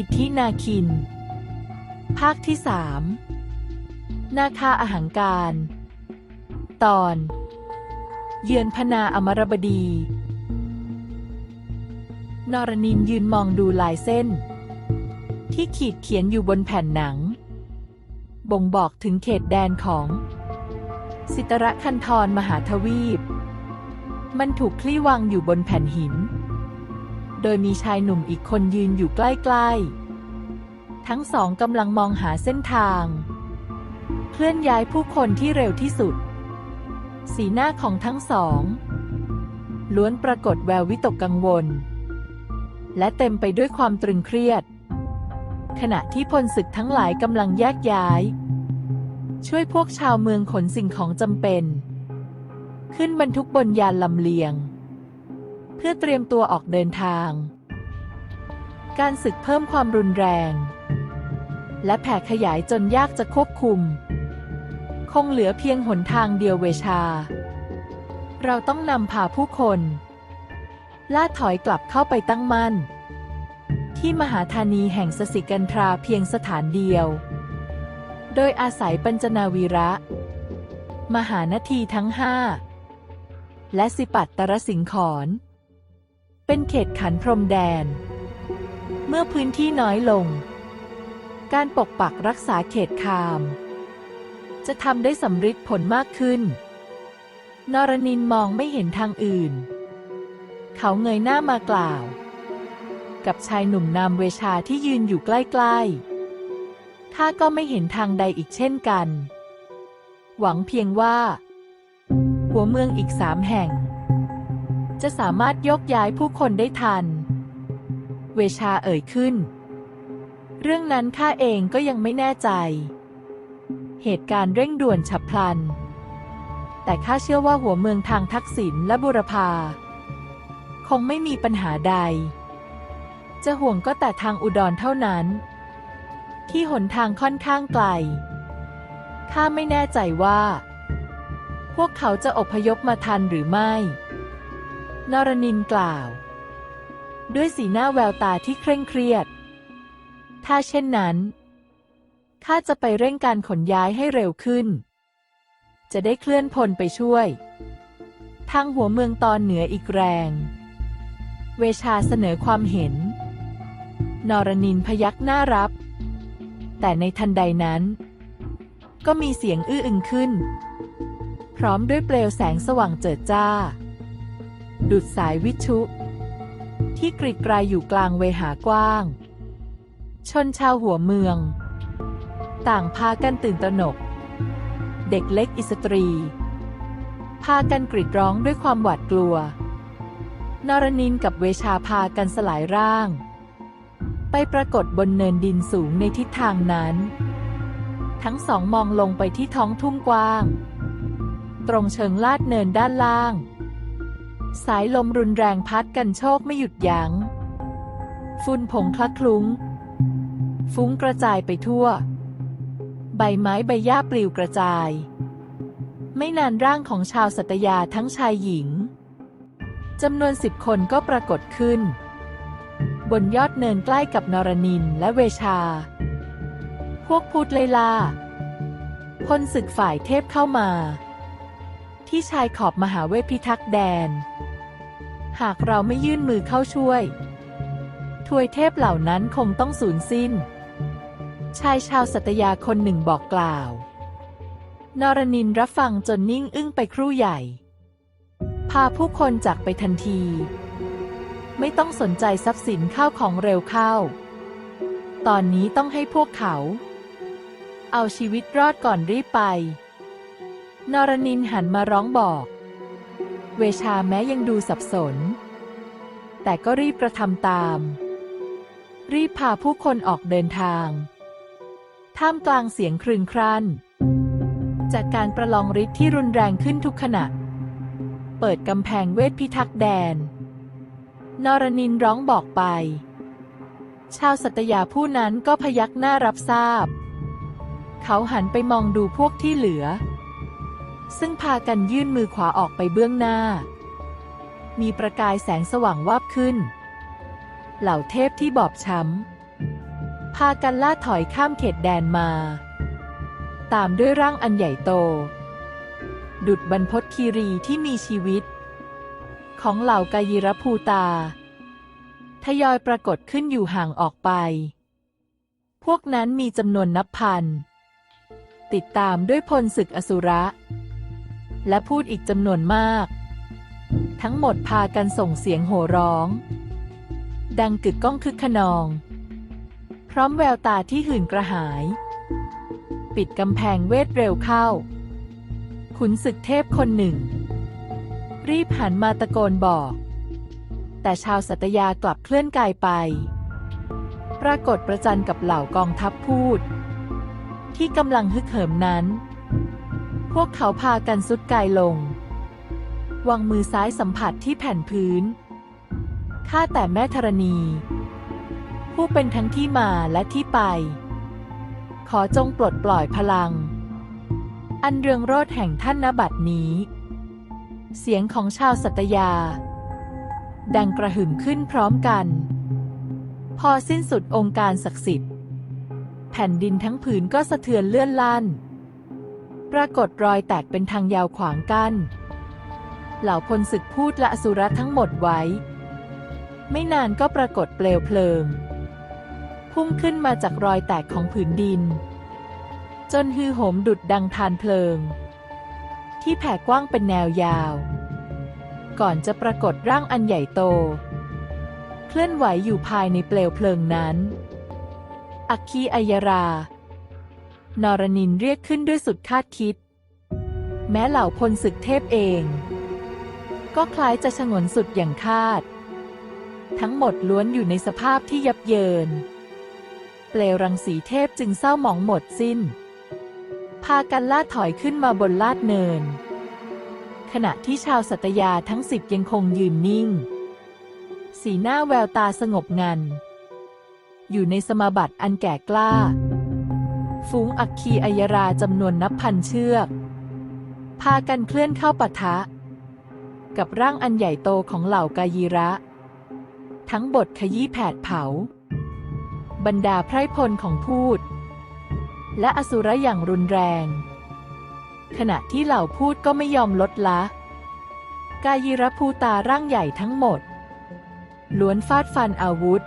อิทธินาคิน ภาคที่สามนาคาอาหังการ ตอน เยือนพนาอมรบดี นรนินยืนมองดูลายเส้น ที่ขีดเขียนอยู่บนแผ่นหนัง บ่งบอกถึงเขตแดนของ สิตรคันธรมหาทวีป มันถูกคลี่วางอยู่บนแผ่นหิน โดยมีชายหนุ่มอีกคนยืนอยู่ใกล้ๆ ทั้งสองกำลังมองหาเส้นทาง เคลื่อนย้ายผู้คนที่เร็วที่สุด สีหน้าของทั้งสอง ล้วนปรากฏแวววิตกกังวล และเต็มไปด้วยความตรึงเครียด ขณะที่พลศึกทั้งหลายกำลังแยกย้าย ช่วยพวกชาวเมืองขนสิ่งของจำเป็น ขึ้นบรรทุกบนยานลำเลียง พื่อเตรียมตัวออกเดินทาง การศึกเพิ่มความรุนแรง และแผ่ขยายจนยากจะควบคุม คงเหลือเพียงหนทางเดียวเวชา เราต้องนำพาผู้คนล่าถอยกลับเข้าไปตั้งมั่น ที่มหาธานีแห่งสสิกันทราเพียงสถานเดียว โดยอาศัยปัญจนาวีระ มหานาทีทั้งห้าและสิปัตตรสิงขร เป็นเขตขันพรมแดน เมื่อพื้นที่น้อยลง การปกปักรักษาเขตคาม จะทำได้สำฤทธิ์ผลมากขึ้น นรนินมองไม่เห็นทางอื่น เขาเงยหน้ามากล่าว กับชายหนุ่มนามเวชาที่ยืนอยู่ใกล้ๆข้าก็ไม่เห็นทางใดอีกเช่นกัน หวังเพียงว่า หัวเมืองอีกสามแห่ง จะสามารถยกย้ายผู้คนได้ทัน เวชาเอ่ยขึ้น เรื่องนั้นข้าเองก็ยังไม่แน่ใจ เหตุการณ์เร่งด่วนฉับพลัน แต่ข้าเชื่อว่าหัวเมืองทางทักษิณและบุรพา คงไม่มีปัญหาใด จะห่วงก็แต่ทางอุดรเท่านั้น ที่หนทางค่อนข้างไกล ข้าไม่แน่ใจว่า พวกเขาจะอพยพมาทันหรือไม่ นรนินกล่าว ด้วยสีหน้าแววตาที่เคร่งเครียด ถ้าเช่นนั้นข้าจะไปเร่งการขนย้ายให้เร็วขึ้น จะได้เคลื่อนพลไปช่วย ทางหัวเมืองตอนเหนืออีกแรง เวชาเสนอความเห็น นรนินพยักหน้ารับ แต่ในทันใดนั้น ก็มีเสียงอื้ออึงขึ้น พร้อมด้วยเปลวแสงสว่างเจิดจ้า ดุดสายวิชุ ที่กริดไกรอยู่กลางเวหากว้าง ชนชาวหัวเมือง ต่างพากันตื่นตระหนก เด็กเล็กอิสตรี พากันกรีดร้องด้วยความหวาดกลัวนรนินกับเวชาพากันสลายร่าง ไปปรากฏบนเนินดินสูงในทิศทางนั้น ทั้งสองมองลงไปที่ท้องทุ่งกว้าง ตรงเชิงลาดเนินด้านล่าง สายลมรุนแรงพัดกันโชกไม่หยุดยัง้ง ฝุ่นผงคละคลุ้ง ฟุ้งกระจายไปทั่ว ใบไม้ใบหญ้าปลิวกระจาย ไม่นานร่างของชาวสัตยาทั้งชายหญิงจำนวนสิบคนก็ปรากฏขึ้น บนยอดเนินใกล้กับนรนินและเวชา พวกพูดเลยลาพลศึกฝ่ายเทพเข้ามา ที่ชายขอบมหาเวทพิทักษ์แดน หากเราไม่ยื่นมือเข้าช่วย ทวยเทพเหล่านั้นคงต้องสูญสิ้น ชายชาวสัตยาคนหนึ่งบอกกล่าว นรนินรับฟังจนนิ่งอึ้งไปครู่ใหญ่ พาผู้คนจากไปทันที ไม่ต้องสนใจทรัพย์สินข้าวของเร็วเข้า ตอนนี้ต้องให้พวกเขา เอาชีวิตรอดก่อนรีบไป นรนินหันมาร้องบอก เวชาแม้ยังดูสับสน แต่ก็รีบกระทำตาม รีบพาผู้คนออกเดินทาง ท่ามกลางเสียงครึงครั่น จากการประลองฤทธิ์ที่รุนแรงขึ้นทุกขณะ เปิดกำแพงเวทพิทักษ์แดน นรนินร้องบอกไป ชาวสัตยาผู้นั้นก็พยักหน้ารับทราบ เขาหันไปมองดูพวกที่เหลือ ซึ่งพากันยื่นมือขวาออกไปเบื้องหน้า มีประกายแสงสว่างวาบขึ้น เหล่าเทพที่บอบช้ำ พากันล่าถอยข้ามเขตแดนมา ตามด้วยร่างอันใหญ่โต ดุดบรรพตคีรีที่มีชีวิต ของเหล่ากายิรภูตา ทยอยปรากฏขึ้นอยู่ห่างออกไป พวกนั้นมีจำนวนนับพันติดตามด้วยพลศึกอสุระ และพูดอีกจำนวนมาก ทั้งหมดพากันส่งเสียงโห่ร้อง ดังกึกก้องคึกขนอง พร้อมแววตาที่หื่นกระหาย ปิดกำแพงเวทเร็วเข้า ขุนศึกเทพคนหนึ่ง รีบหันมาตะโกนบอก แต่ชาวสัตยากลับเคลื่อนกายไป ปรากฏประจันกับเหล่ากองทัพพูด ที่กำลังฮึกเหิมนั้น วกเขาพากันสุดกายลง วางมือซ้ายสัมผัสที่แผ่นพื้น ข้าแต่แม่ธรณี ผู้เป็นทั้งที่มาและที่ไป ขอจงปลดปล่อยพลัง อันเรืองโรดแห่งท่านนบัดนี้ เสียงของชาวสัตยา ดังกระหึ่มขึ้นพร้อมกัน พอสิ้นสุดองค์การศักดิ์สิทธิ์ แผ่นดินทั้งผืนก็สะเทือนเลื่อนลั่น ปรากฏรอยแตกเป็นทางยาวขวางกัน้น เหล่าพลศึกพูดและอสุรทั้งหมดไว้ ไม่นานก็ปรากฏเปลวเพลิง พุ่งขึ้นมาจากรอยแตกของผืนดิน จนฮือโหมดุดดังทานเพลิง ที่แผ่กว้างเป็นแนวยาว ก่อนจะปรากฏร่างอันใหญ่โต เคลื่อนไหวอยู่ภายในเปลวเพลิงนั้น อัคคีอัยรา นรนินเรียกขึ้นด้วยสุดคาดคิด แม้เหล่าพลศึกเทพเอง ก็คล้ายจะฉงนสุดอย่างคาด ทั้งหมดล้วนอยู่ในสภาพที่ยับเยิน เปลวรังสีเทพจึงเศร้าหมองหมดสิ้น พากันล่าถอยขึ้นมาบนลาดเนิน ขณะที่ชาวสัตยาทั้งสิบยังคงยืนนิ่ง สีหน้าแววตาสงบงันอยู่ในสมาบัติอันแก่กล้า ฝูงอัคคีอัยราจำนวนนับพันเชือก พากันเคลื่อนเข้าปะทะ กับร่างอันใหญ่โตของเหล่ากายีระ ทั้งบทขยี้แผดเผา บรรดาไพรพลของพูด และอสุรอย่างรุนแรง ขณะที่เหล่าพูดก็ไม่ยอมลดละ กายีระภูตาร่างใหญ่ทั้งหมด ล้วนฟาดฟันอาวุธ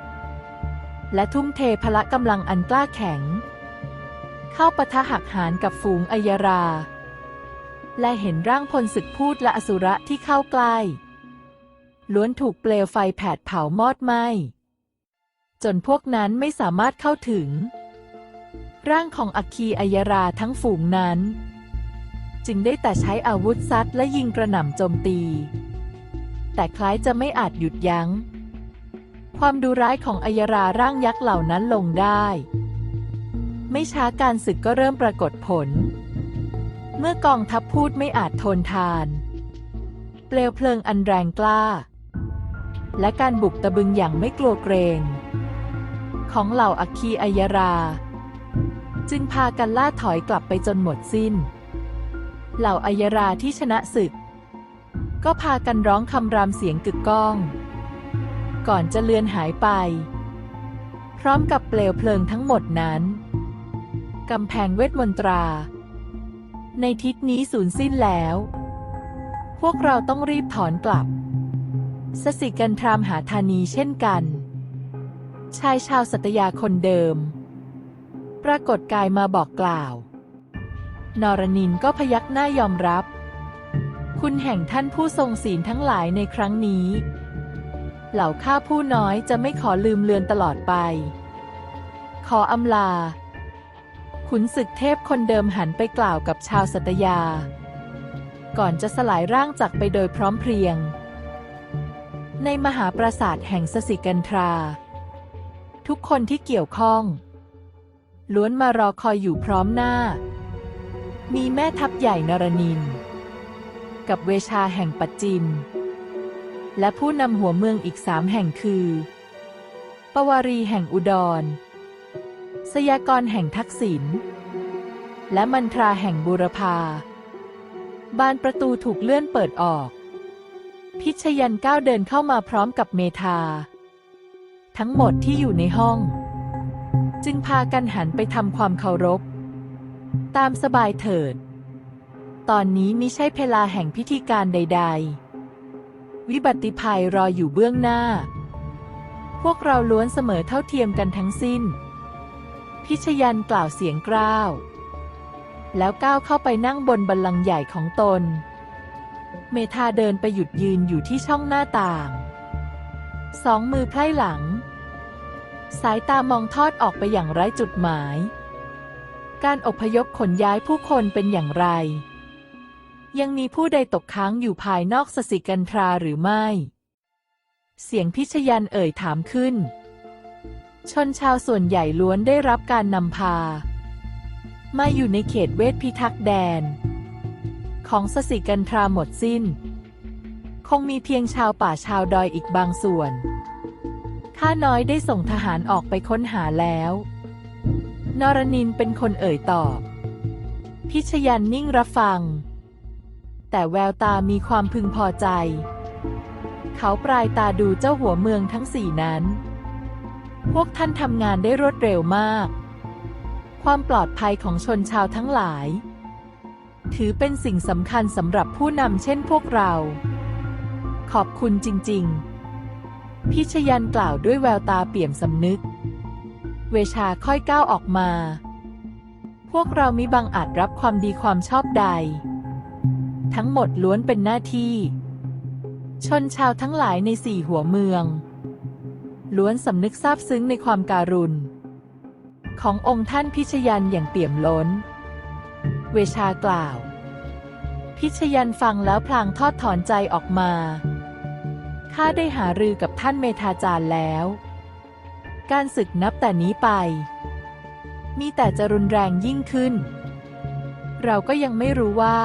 และทุ่มเทพละกำลังอันกล้าแข็ง เข้าปะทะหักหานกับฝูงอัยรา และเห็นร่างพลศึกพูดและอสุระที่เข้าใกล้ ล้วนถูกเปลวไฟแผดเผามอดไหม้จนพวกนั้นไม่สามารถเข้าถึง ร่างของอัคคีอัยราทั้งฝูงนั้น จึงได้แต่ใช้อาวุธซัดและยิงกระหน่ำโจมตี แต่คล้ายจะไม่อาจหยุดยัง้ง ความดุร้ายของอัยราร่างยักษ์เหล่านั้นลงได้ ไม่ช้าการศึกก็เริ่มปรากฏผล เมื่อกองทัพพูดไม่อาจทนทาน เปลวเพลิงอันแรงกล้า และการบุกตะบึงอย่างไม่กลัวเกรง ของเหล่าอัคคีอัยรา จึงพากันล่าถอยกลับไปจนหมดสิ้น เหล่าอัยราที่ชนะศึก ก็พากันร้องคำรามเสียงกึกก้อง ก่อนจะเลือนหายไป พร้อมกับเปลวเพลิงทั้งหมดนั้น กำแพงเวทมนตรา ในทิศนี้สูญสิ้นแล้ว พวกเราต้องรีบถอนกลับ สสิกันทรามหาธานีเช่นกัน ชายชาวสัตยาคนเดิม ปรากฏกายมาบอกกล่าว นรนินก็พยักหน้ายอมรับ คุณแห่งท่านผู้ทรงศีลทั้งหลายในครั้งนี้ เหล่าข้าผู้น้อยจะไม่ขอลืมเลือนตลอดไป ขออำลา ขุนศึกเทพคนเดิมหันไปกล่าวกับชาวสัตยา ก่อนจะสลายร่างจากไปโดยพร้อมเพรียง ในมหาปราสาทแห่งสสิกันทรา ทุกคนที่เกี่ยวข้อง ล้วนมารอคอยอยู่พร้อมหน้า มีแม่ทัพใหญ่นรนิน กับเวชาแห่งปัจจิม และผู้นำหัวเมืองอีกสามแห่งคือ ปวารีแห่งอุดร สยากรแห่งทักษิณและมันทราแห่งบูรพา บานประตูถูกเลื่อนเปิดออก พิชยันก้าวเดินเข้ามาพร้อมกับเมธา ทั้งหมดที่อยู่ในห้อง จึงพากันหันไปทำความเคารพ ตามสบายเถิด ตอนนี้มิใช่เพลาแห่งพิธีการใด ๆ วิบัติภัยรออยู่เบื้องหน้า พวกเราล้วนเสมอเท่าเทียมกันทั้งสิ้น พิชยันกล่าวเสียงกล้าว แล้วก้าวเข้าไปนั่งบนบัลลังก์ใหญ่ของตน เมธาเดินไปหยุดยืนอยู่ที่ช่องหน้าต่าง สองมือไพร่หลัง สายตามองทอดออกไปอย่างไร้จุดหมาย การอพยพขนย้ายผู้คนเป็นอย่างไร ยังมีผู้ใดตกค้างอยู่ภายนอกสสิกันทราหรือไม่ เสียงพิชยันเอ่ยถามขึ้น ชนชาวส่วนใหญ่ล้วนได้รับการนำพา มาอยู่ในเขตเวทพิทักษ์แดน ของสสิกันทราหมดสิ้น คงมีเพียงชาวป่าชาวดอยอีกบางส่วน ข้าน้อยได้ส่งทหารออกไปค้นหาแล้ว นรนินเป็นคนเอ่ยตอบ พิชยันนิ่งรับฟัง แต่แววตามีความพึงพอใจ เขาปลายตาดูเจ้าหัวเมืองทั้งสี่นั้น พวกท่านทำงานได้รวดเร็วมาก ความปลอดภัยของชนชาวทั้งหลาย ถือเป็นสิ่งสำคัญสำหรับผู้นำเช่นพวกเรา ขอบคุณจริง ๆ พิชยันกล่าวด้วยแววตาเปี่ยมสำนึก เวชาค่อยก้าวออกมา พวกเรามิบังอาจรับความดีความชอบใด ทั้งหมดล้วนเป็นหน้าที่ ชนชาวทั้งหลายในสี่หัวเมือง ล้วนสำนึกซาบซึ้งในความการุณ ขององค์ท่านพิชยันอย่างเปี่ยมล้น เวชากล่าว พิชยันฟังแล้วพลางทอดถอนใจออกมาข้าได้หารือกับท่านเมธาจารย์แล้ว การศึกนับแต่นี้ไป มีแต่จะรุนแรงยิ่งขึ้น เราก็ยังไม่รู้ว่า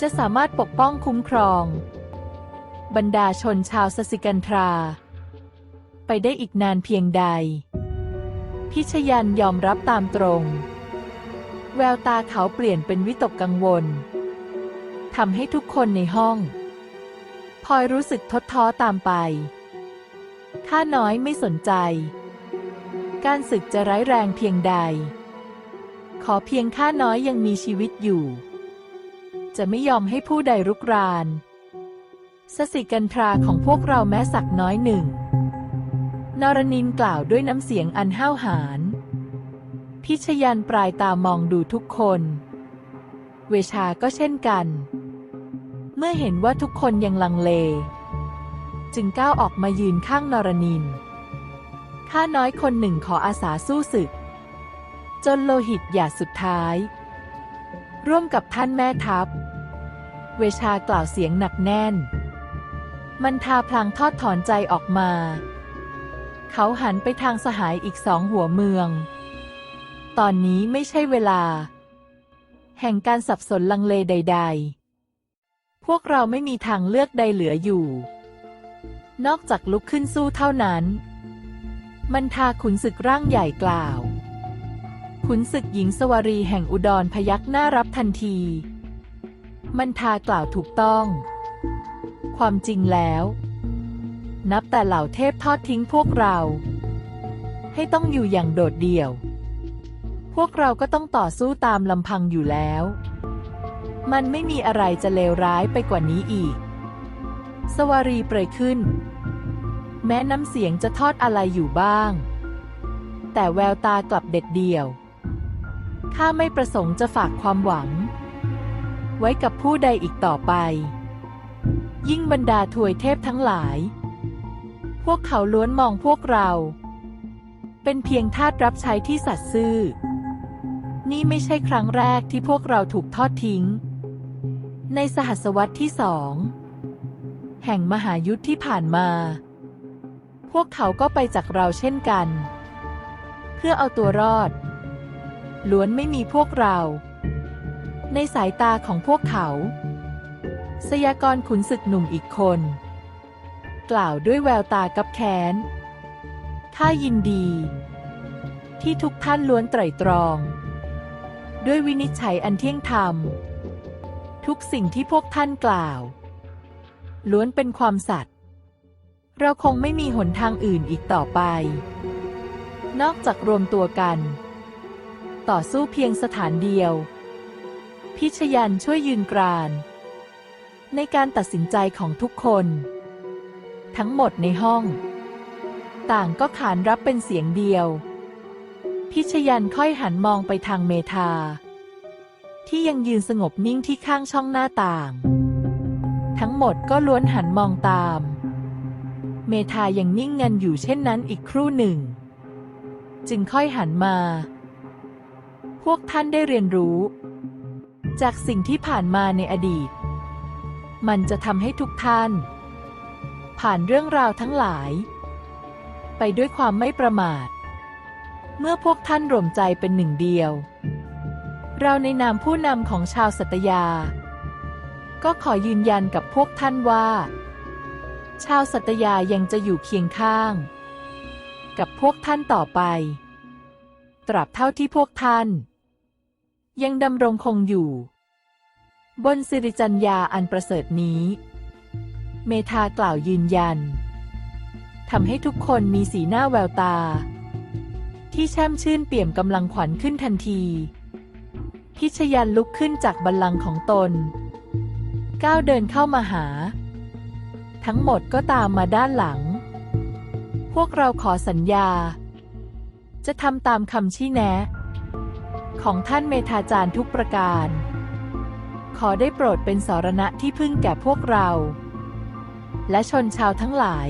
จะสามารถปกป้องคุ้มครอง บรรดาชนชาวสสิกันทรา ไปได้อีกนานเพียงใด พิชยันยอมรับตามตรง แววตาเขาเปลี่ยนเป็นวิตกกังวลทำให้ทุกคนในห้องพลอยรู้สึกทดท้อตามไป ข้าน้อยไม่สนใจ การศึกจะร้ายแรงเพียงใด ขอเพียงข้าน้อยยังมีชีวิตอยู่ จะไม่ยอมให้ผู้ใดรุกรานสสิกันทราของพวกเราแม้สักน้อยหนึ่ง นรนินกล่าวด้วยน้ำเสียงอันห้าวหาญ พิชยันปลายตามองดูทุกคน เวชาก็เช่นกัน เมื่อเห็นว่าทุกคนยังลังเล จึงก้าวออกมายืนข้างนรนิน ข้าน้อยคนหนึ่งขออาสาสู้ศึก จนโลหิตหยาดสุดท้าย ร่วมกับท่านแม่ทัพ เวชากล่าวเสียงหนักแน่น มันทาพลางทอดถอนใจออกมา เขาหันไปทางสหายอีกสองหัวเมือง ตอนนี้ไม่ใช่เวลา แห่งการสับสนลังเลใด ๆ พวกเราไม่มีทางเลือกใดเหลืออยู่ นอกจากลุกขึ้นสู้เท่านั้น มันทาขุนศึกร่างใหญ่กล่าว ขุนศึกหญิงสวารีแห่งอุดรพยักหน้ารับทันที มันทากล่าวถูกต้อง ความจริงแล้ว นับแต่เหล่าเทพทอดทิ้งพวกเรา ให้ต้องอยู่อย่างโดดเดี่ยว พวกเราก็ต้องต่อสู้ตามลำพังอยู่แล้ว มันไม่มีอะไรจะเลวร้ายไปกว่านี้อีก สวารีเปรยขึ้น แม้น้ำเสียงจะทอดอะไรอยู่บ้าง แต่แววตากลับเด็ดเดี่ยว ข้าไม่ประสงค์จะฝากความหวัง ไว้กับผู้ใดอีกต่อไป ยิ่งบรรดาถวยเทพทั้งหลาย วกเขาล้วนมองพวกเรา เป็นเพียงทาสรับใช้ที่สัตย์ซื่อ นี่ไม่ใช่ครั้งแรกที่พวกเราถูกทอดทิ้ง ในสหัสวรรษที่สอง แห่งมหายุทธที่ผ่านมา พวกเขาก็ไปจากเราเช่นกัน เพื่อเอาตัวรอด ล้วนไม่มีพวกเรา ในสายตาของพวกเขา สยากรขุนศึกหนุ่มอีกคน กล่าวด้วยแววตากับแค้น ข้ายินดี ที่ทุกท่านล้วนไตร่ตรอง ด้วยวินิจฉัยอันเที่ยงธรรม ทุกสิ่งที่พวกท่านกล่าว ล้วนเป็นความสัตย์ เราคงไม่มีหนทางอื่นอีกต่อไป นอกจากรวมตัวกัน ต่อสู้เพียงสถานเดียว พิชยันช่วยยืนกรานในการตัดสินใจของทุกคน ทั้งหมดในห้อง ต่างก็ขานรับเป็นเสียงเดียว พิชยันค่อยหันมองไปทางเมธา ที่ยังยืนสงบนิ่งที่ข้างช่องหน้าต่าง ทั้งหมดก็ล้วนหันมองตาม เมธายังนิ่งงันอยู่เช่นนั้นอีกครู่หนึ่ง จึงค่อยหันมา พวกท่านได้เรียนรู้ จากสิ่งที่ผ่านมาในอดีต มันจะทำให้ทุกท่าน ผ่านเรื่องราวทั้งหลาย ไปด้วยความไม่ประมาท เมื่อพวกท่านรวมใจเป็นหนึ่งเดียว เราในนามผู้นำของชาวสัตยา ก็ขอยืนยันกับพวกท่านว่า ชาวสัตยายังจะอยู่เคียงข้าง กับพวกท่านต่อไป ตราบเท่าที่พวกท่าน ยังดำรงคงอยู่ บนสิริจัญญาอันประเสริฐนี้ เมธากล่าวยืนยันทำให้ทุกคนมีสีหน้าแววตา ที่แช่มชื่นเปี่ยมกำลังขวัญขึ้นทันที พิชยันลุกขึ้นจากบัลลังก์ของตน ก้าวเดินเข้ามาหา ทั้งหมดก็ตามมาด้านหลัง พวกเราขอสัญญา จะทำตามคำชี้แนะ ของท่านเมธาจารย์ทุกประการ ขอได้โปรดเป็นสารณะที่พึ่งแก่พวกเรา และชนชาวทั้งหลาย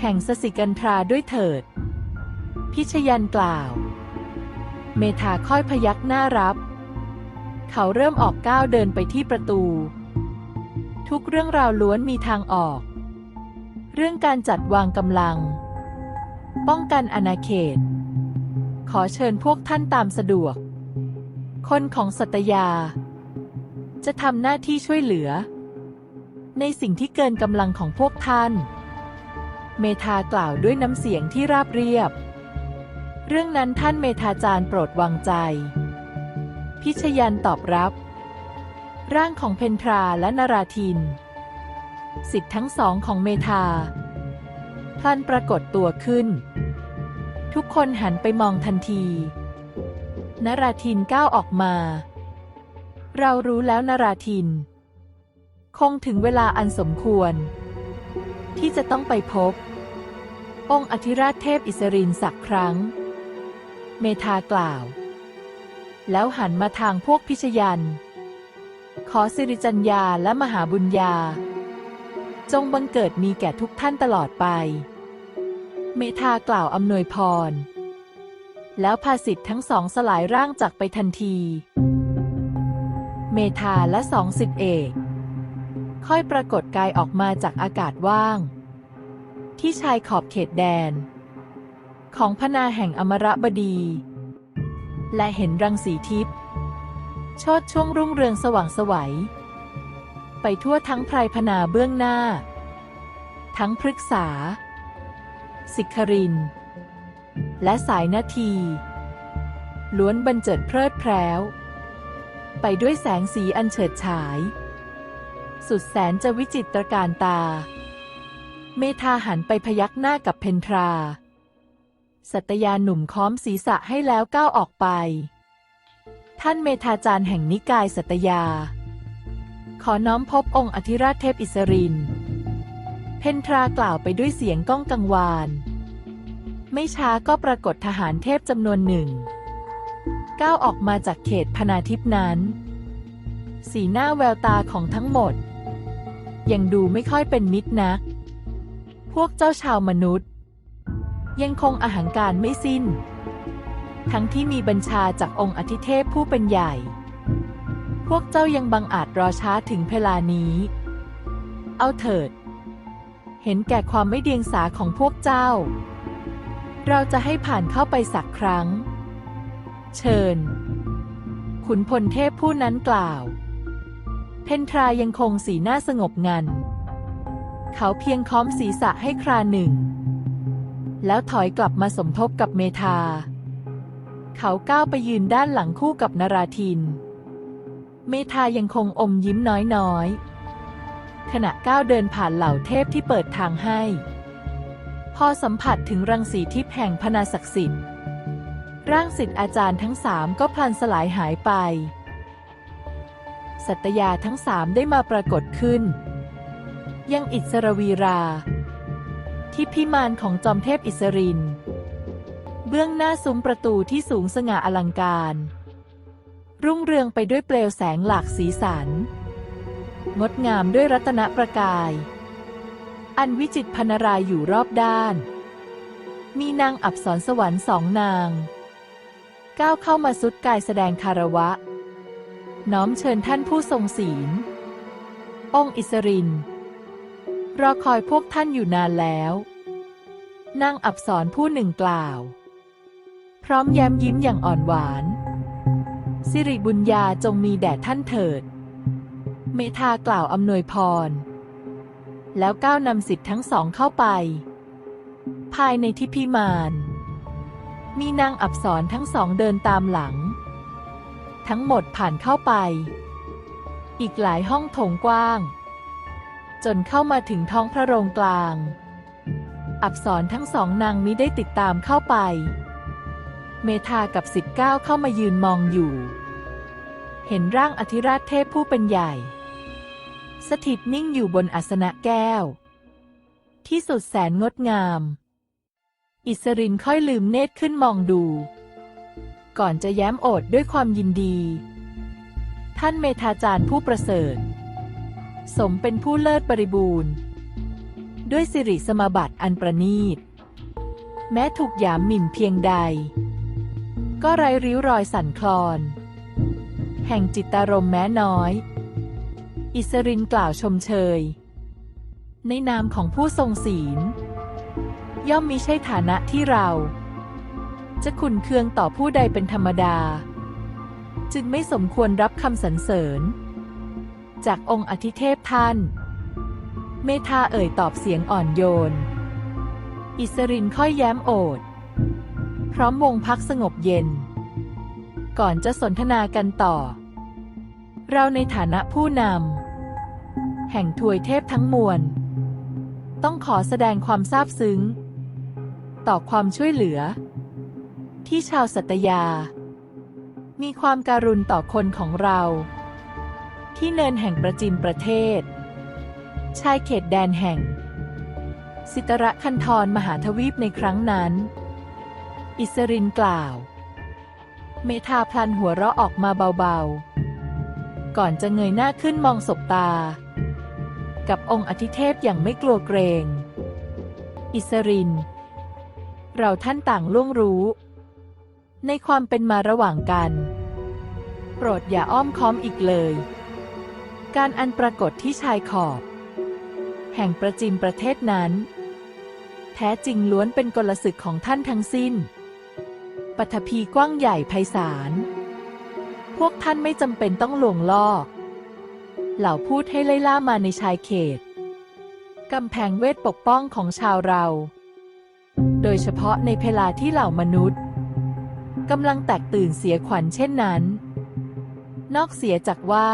แห่งสสิกันทราด้วยเถิด พิชยันกล่าว เมธาค่อยพยักหน้ารับ เขาเริ่มออกก้าวเดินไปที่ประตู ทุกเรื่องราวล้วนมีทางออก เรื่องการจัดวางกำลัง ป้องกันอาณาเขต ขอเชิญพวกท่านตามสะดวก คนของสัตยา จะทำหน้าที่ช่วยเหลือ ในสิ่งที่เกินกำลังของพวกท่าน เมธากล่าวด้วยน้ำเสียงที่ราบเรียบ เรื่องนั้นท่านเมธาจารย์โปรดวางใจ พิชยันตอบรับ ร่างของเพนทราและนราทิน สิทธิ์ทั้งสองของเมธาพลันปรากฏตัวขึ้น ทุกคนหันไปมองทันที นราทินก้าวออกมา เรารู้แล้วนราทิน คงถึงเวลาอันสมควร ที่จะต้องไปพบ องค์อธิราชเทพอิสรินสักครั้ง เมธากล่าว แล้วหันมาทางพวกพิชยัน ขอสิริจัญญาและมหาบุญญา จงบังเกิดมีแก่ทุกท่านตลอดไป เมธากล่าวอำนวยพร แล้วพาสิทธิ์ทั้งสองสลายร่างจากไปทันที เมธาและสองสิทธิเอก ค่อยปรากฏกายออกมาจากอากาศว่าง ที่ชายขอบเขตแดน ของพนาแห่งอมรบดี และเห็นรังสีทิพย์ชดช่วงรุ่งเรืองสว่างสวัย ไปทั่วทั้งไพรพนาเบื้องหน้า ทั้งพฤกษา สิกขริน และสายนาที ล้วนบันเจิดเพลิดเพร้ว ไปด้วยแสงสีอันเฉิดฉาย สุดแสนจะวิจิตรการตา เมธาหันไปพยักหน้ากับเพนทรา สัตยาหนุ่มค้อมศีรษะให้แล้วก้าวออกไป ท่านเมธาจารย์แห่งนิกายสัตยา ขอน้อมพบองค์อธิราชเทพอิสริน เพนทรากล่าวไปด้วยเสียงก้องกังวาน ไม่ช้าก็ปรากฏทหารเทพจำนวนหนึ่งก้าวออกมาจากเขตพนาทิพนั้น สีหน้าแววตาของทั้งหมด ยังดูไม่ค่อยเป็นมิตรนัก พวกเจ้าชาวมนุษย์ ยังคงอาหังการไม่สิ้น ทั้งที่มีบัญชาจากองค์อธิเทพผู้เป็นใหญ่ พวกเจ้ายังบังอาจรอช้าถึงเวลานี้ เอาเถิด เห็นแก่ความไม่เดียงสาของพวกเจ้า เราจะให้ผ่านเข้าไปสักครั้ง เชิญ ขุนพลเทพผู้นั้นกล่าว เพนทรายังคงสีหน้าสงบงัน เขาเพียงค้อมศีรษะให้คราหนึ่ง แล้วถอยกลับมาสมทบกับเมธา เขาก้าวไปยืนด้านหลังคู่กับนราทิน เมธายังคงอมยิ้มน้อยๆ ขณะก้าวเดินผ่านเหล่าเทพที่เปิดทางให้ พอสัมผัสถึงรังสีทิพย์แห่งพนาศักดิ์สิทธิ์ ร่างสิทธิ์อาจารย์ทั้งสามก็พลันสลายหายไป สัตยาทั้งสามได้มาปรากฏขึ้น ยังอิสรวีรา ที่พิมานของจอมเทพอิสริน เบื้องหน้าซุ้มประตูที่สูงสง่าอลังการ รุ่งเรืองไปด้วยเปลวแสงหลากสีสัน งดงามด้วยรัตนประกาย อันวิจิตพรรณรายอยู่รอบด้าน มีนางอับสรสวรรค์สองนาง ก้าวเข้ามาสุดกายแสดงคารวะ น้อมเชิญท่านผู้ทรงศีล องค์อิสริน รอคอยพวกท่านอยู่นานแล้วนางอับสรผู้หนึ่งกล่าว พร้อมแย้มยิ้มอย่างอ่อนหวาน สิริบุญญาจงมีแด่ท่านเถิด เมธากล่าวอำนวยพร แล้วก้าวนำสิทธิ์ทั้งสองเข้าไป ภายในที่พิมาน มีนางอับสรทั้งสองเดินตามหลัง ทั้งหมดผ่านเข้าไป อีกหลายห้องโถงกว้าง จนเข้ามาถึงท้องพระโรงกลาง อับสรทั้งสองนางมิได้ติดตามเข้าไป เมธากับสิทธิ์ก้าเข้ามายืนมองอยู่ เห็นร่างอธิราชเทพผู้เป็นใหญ่ สถิตนิ่งอยู่บนอาสนะแก้ว ที่สุดแสนงดงาม อิสรินค่อยลืมเนตรขึ้นมองดู ก่อนจะแย้มโอดด้วยความยินดี ท่านเมธาจารย์ผู้ประเสริฐ สมเป็นผู้เลิศบริบูรณ์ ด้วยสิริสมบัติอันประณีต แม้ถูกหยามหมิ่นเพียงใด ก็ไร้ริ้วรอยสั่นคลอน แห่งจิตตารมณ์แม้น้อย อิสรินกล่าวชมเชย ในนามของผู้ทรงศีล ย่อมมิใช่ฐานะที่เรา จะขุนเคืองต่อผู้ใดเป็นธรรมดา จึงไม่สมควรรับคำสรรเสริญ จากองค์อธิเทพท่าน เมธาเอ่ยตอบเสียงอ่อนโยน อิสรินค่อยแย้มโอด พร้อมวงพักสงบเย็น ก่อนจะสนทนากันต่อ เราในฐานะผู้นำแห่งทวยเทพทั้งมวล ต้องขอแสดงความซาบซึ้ง ต่อความช่วยเหลือ ที่ชาวสัตยา มีความการุณต่อคนของเรา ที่เนินแห่งประจิมประเทศ ชายเขตแดนแห่ง สิตระคันธรมหาทวีปในครั้งนั้น อิสรินกล่าว เมธาพลันหัวเราะออกมาเบาๆ ก่อนจะเงยหน้าขึ้นมองศบตา กับองค์อธิเทพอย่างไม่กลัวเกรง อิสริน เราท่านต่างล่วงรู้ ในความเป็นมาระหว่างกัน โปรดอย่าอ้อมค้อมอีกเลย การอันปรากฏที่ชายขอบ แห่งประจิมประเทศนั้น แท้จริงล้วนเป็นกลศึกของท่านทั้งสิ้น ปัทภีกว้างใหญ่ไพศาล พวกท่านไม่จำเป็นต้องหลวงล่อ เหล่าพูดให้ไล่ล่ามาในชายเขต กำแพงเวทปกป้องของชาวเรา โดยเฉพาะในเวลาที่เหล่ามนุษย์ กำลังแตกตื่นเสียขวัญเช่นนั้น นอกเสียจากว่า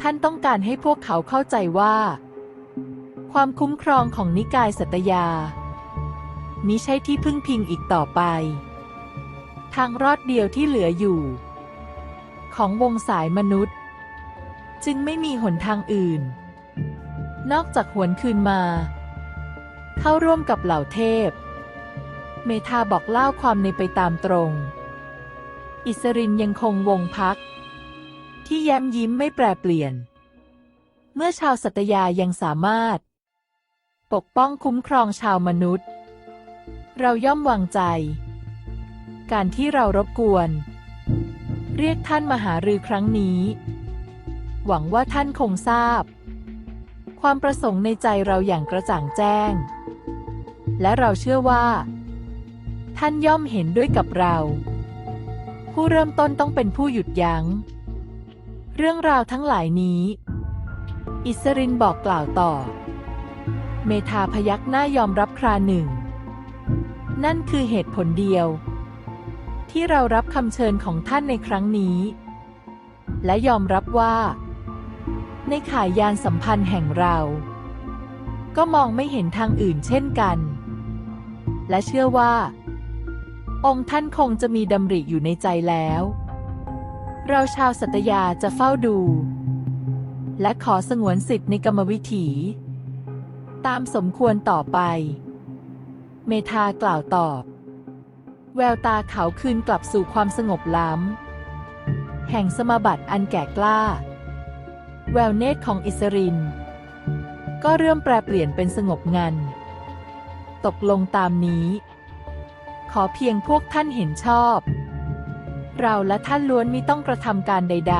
ท่านต้องการให้พวกเขาเข้าใจว่า ความคุ้มครองของนิกายสัตยามิใช่ที่พึ่งพิงอีกต่อไป ทางรอดเดียวที่เหลืออยู่ ของวงสายมนุษย์ จึงไม่มีหนทางอื่น นอกจากหวนคืนมา เข้าร่วมกับเหล่าเทพ เมธาบอกเล่าความในไปตามตรง อิสรินยังคงวงพัก ที่แย้มยิ้มไม่แปรเปลี่ยน เมื่อชาวสัตยายังสามารถ ปกป้องคุ้มครองชาวมนุษย์ เราย่อมวางใจ การที่เรารบกวน เรียกท่านมาหารือครั้งนี้ หวังว่าท่านคงทราบ ความประสงค์ในใจเราอย่างกระจ่างแจ้ง และเราเชื่อว่า ท่านย่อมเห็นด้วยกับเรา ผู้เริ่มต้นต้องเป็นผู้หยุดยัง้ง เรื่องราวทั้งหลายนี้ อิสรินบอกกล่าวต่อ เมธาพยักหน้ายอมรับคราหนึ่ง นั่นคือเหตุผลเดียว ที่เรารับคำเชิญของท่านในครั้งนี้ และยอมรับว่า ในขายยานสัมพันธ์แห่งเรา ก็มองไม่เห็นทางอื่นเช่นกัน และเชื่อว่า องค์ท่านคงจะมีดำริอยู่ในใจแล้ว เราชาวสัตยาจะเฝ้าดู และขอสงวนสิทธิ์ในกรรมวิถี ตามสมควรต่อไป เมธากล่าวตอบ แววตาเขาคืนกลับสู่ความสงบล้ำ แห่งสมาบัติอันแก่กล้า แววเนตรของอิสริน ก็เริ่มแปรเปลี่ยนเป็นสงบงัน ตกลงตามนี้ ขอเพียงพวกท่านเห็นชอบ เราและท่านล้วนมิต้องกระทำการใด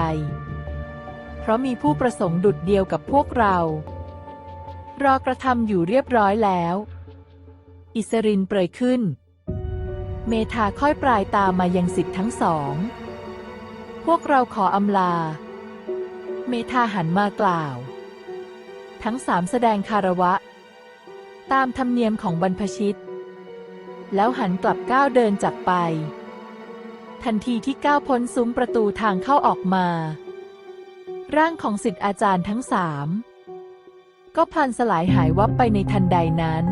ๆ เพราะมีผู้ประสงค์ดุดเดียวกับพวกเรา รอกระทำอยู่เรียบร้อยแล้ว อิสรินเปรยขึ้น เมธาค่อยปลายตามายังสิทธิ์ทั้งสอง พวกเราขออำลา เมธาหันมากล่าว ทั้งสามแสดงคารวะ ตามธรรมเนียมของบรรพชิต แล้วหันกลับก้าวเดินจากไป ทันทีที่ก้าวพ้นซุ้มประตูทางเข้าออกมา ร่างของสิทธิ์อาจารย์ทั้งสามก็พลันสลายหายวับไปในทันใดนั้น